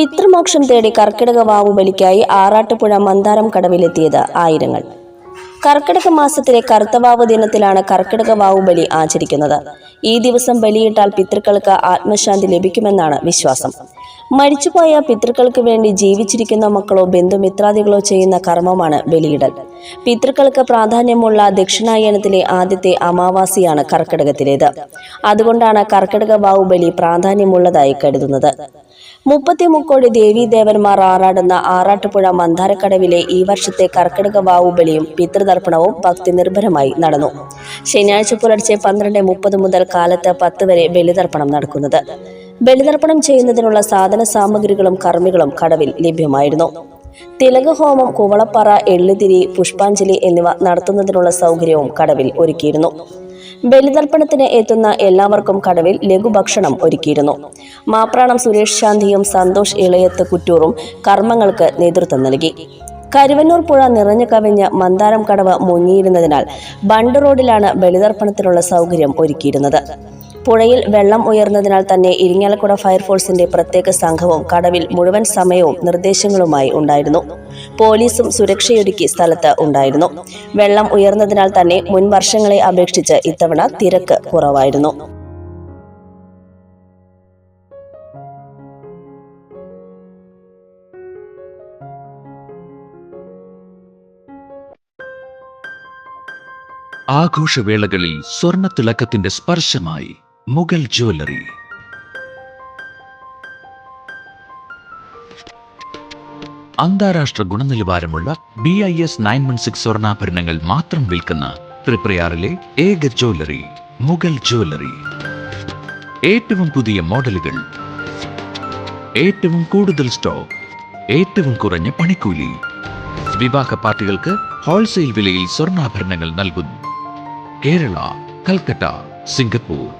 പിതൃമോക്ഷം തേടി കർക്കിടക വാവു ബലിക്കായി ആറാട്ടുപുഴ മന്ദാരം കടവിലെത്തിയത് ആയിരങ്ങൾ. കർക്കിടക മാസത്തിലെ കറുത്തവാവ് ദിനത്തിലാണ് കർക്കിടക വാവു ബലി ആചരിക്കുന്നത്. ഈ ദിവസം ബലിയിട്ടാൽ പിതൃക്കൾക്ക് ആത്മശാന്തി ലഭിക്കുമെന്നാണ് വിശ്വാസം. മരിച്ചുപോയ പിതൃക്കൾക്ക് വേണ്ടി ജീവിച്ചിരിക്കുന്ന മക്കളോ ബന്ധുമിത്രാദികളോ ചെയ്യുന്ന കർമ്മമാണ് ബലിയിടൽ. പിതൃക്കൾക്ക് പ്രാധാന്യമുള്ള ദക്ഷിണായനത്തിലെ ആദ്യത്തെ അമാവാസിയാണ് കർക്കിടകത്തിലേത്. അതുകൊണ്ടാണ് കർക്കിടക വാവുബലി പ്രാധാന്യമുള്ളതായി കരുതുന്നത്. മുപ്പത്തി മുക്കോടി ദേവീദേവന്മാർ ആറാടുന്ന ആറാട്ടുപുഴ മന്ദാരക്കടവിലെ ഈ വർഷത്തെ കർക്കിടക വാവുബലിയും പിതൃതർപ്പണവും ഭക്തി നിർഭരമായി നടന്നു. ശനിയാഴ്ച പുലർച്ചെ പന്ത്രണ്ട് മുപ്പത് മുതൽ കാലത്ത് പത്ത് വരെ ബലിതർപ്പണം നടക്കുന്നത്. ബലിതർപ്പണം ചെയ്യുന്നതിനുള്ള സാധന സാമഗ്രികളും കർമ്മികളും കടവിൽ ലഭ്യമായിരുന്നു. തിലകഹോമം കുവളപ്പാറ എള്ളുതിരി പുഷ്പാഞ്ജലി എന്നിവ നടത്തുന്നതിനുള്ള സൗകര്യവും കടവിൽ ഒരുക്കിയിരുന്നു. ബലിതർപ്പണത്തിന് എത്തുന്ന എല്ലാവർക്കും കടവിൽ ലഘുഭക്ഷണം ഒരുക്കിയിരുന്നു. മാപ്രാണം സുരേഷ് ശാന്തിയും സന്തോഷ് ഇളയത്ത് കുറ്റൂറും കർമ്മങ്ങൾക്ക് നേതൃത്വം നൽകി. കരുവന്നൂർ പുഴ നിറഞ്ഞു കവിഞ്ഞ് മന്ദാരം കടവ് മുങ്ങിയിരുന്നതിനാൽ ബണ്ട് റോഡിലാണ് ബലിതർപ്പണത്തിനുള്ള സൗകര്യം ഒരുക്കിയിരുന്നത്. പുഴയിൽ വെള്ളം ഉയർന്നതിനാൽ തന്നെ ഇരിങ്ങാലക്കുട ഫയർഫോഴ്സിന്റെ പ്രത്യേക സംഘവും കടവിൽ മുഴുവൻ സമയവും നിർദ്ദേശങ്ങളുമായി ഉണ്ടായിരുന്നു. പോലീസും സുരക്ഷയൊരുക്കി സ്ഥലത്ത് ഉണ്ടായിരുന്നു. വെള്ളം ഉയർന്നതിനാൽ തന്നെ മുൻ വർഷങ്ങളെ അപേക്ഷിച്ച് ഇത്തവണ തിരക്ക് കുറവായിരുന്നു. ആഘോഷവേളകളിൽ സ്വർണത്തിളക്കത്തിന്റെ സ്പർശമായി. മുഗൾ ജ്വല്ലറി. അന്താരാഷ്ട്ര ഗുണനിലവാരമുള്ള B I S nine one six സ്വർണാഭരണങ്ങൾ മാത്രം വിൽക്കുന്ന ത്രിപ്രയാറിലെ ഏക ജ്വല്ലറി മുഗൾ ജ്വല്ലറി. ഏറ്റവും പുതിയ മോഡലുകൾ ഏറ്റവും കൂടുതൽ സ്റ്റോക്ക് ഏറ്റവും കുറഞ്ഞ പണിക്കൂലി. വിവാഹ പാർട്ടികൾക്ക് ഹോൾസെയിൽ വിലയിൽ സ്വർണാഭരണങ്ങൾ നൽകുന്നു. കേരള കൽക്കട്ട സിംഗപ്പൂർ.